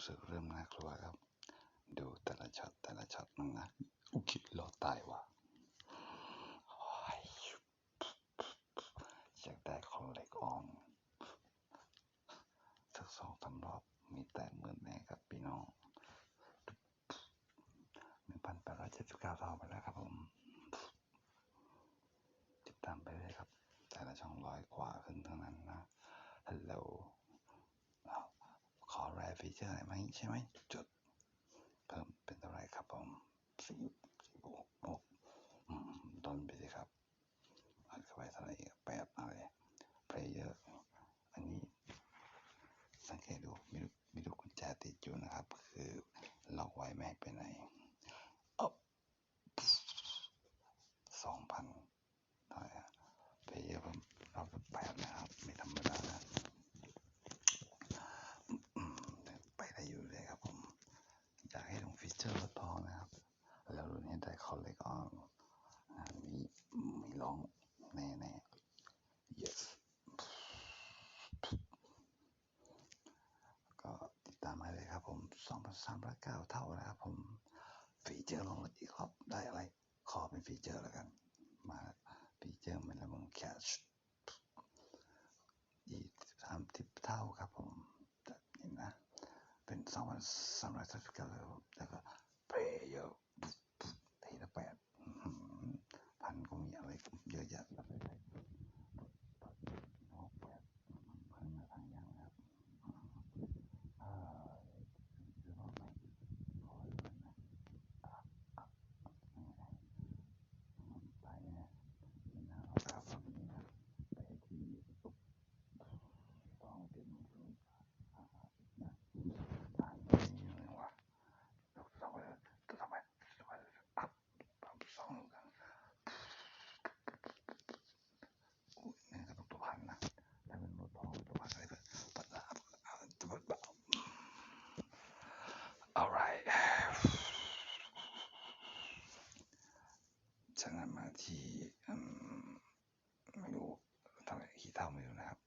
รู้สึกเริ่มน่ากลัวครับ ดูแต่ละช็อตแต่ละช็อตมันนะอุกิรอตายว่ะอยากได้คอนเล็กออนสักสองสามรอบมีแตกหมื่นแน่ครับพี่น้องหนึ่งพันแปดร้อยเจ็ดสิบเก้าเท่าไปแล้วครับผม ติดตามไปเลยครับ แต่ละช่องร้อยกว่าขึ้นทั้งนั้นนะฮัลโหล ฟีเจอร์อะไรไหมใช่ไหมจุด เพิ่มเป็นเท่าไหรครับผมสี่สี่บวกหกต้นไปสิครับอัดเข้าไปเท่าไหร่แปดอะไรเพลเยอร์อันนี้ สังเกตดูมีลูมีลูกกุญแจติดอยู่นะครับ คือล็อกไว้ไม่ให้ไปไหนสองพันเท่าไหร่เพลเยอร์ผมรอบแปดนะครับ ไม่ธรรมดานะอืมไปได้อยู่เลยครับผม อยากให้ลงฟี เจอร์ลดพอนะครับ แล้วรุ่นนี้ได้คอลเลกออนมีมีร้องแน่แน่ yes ก็ติดตามมาเลยครับผม2,309เท่านะครับผมฟีเจอร์ลงอีกรอบได้อะไร ขอเป็นฟีเจอร์แล้วกัน มาฟีเจอร์มันละมึงแคชยี่สามสิบเท่าครับผม เป็นสองพั จากนั้นมาที่ไม่รู้ทำอะไรที่ทำไม่รู้นะครับ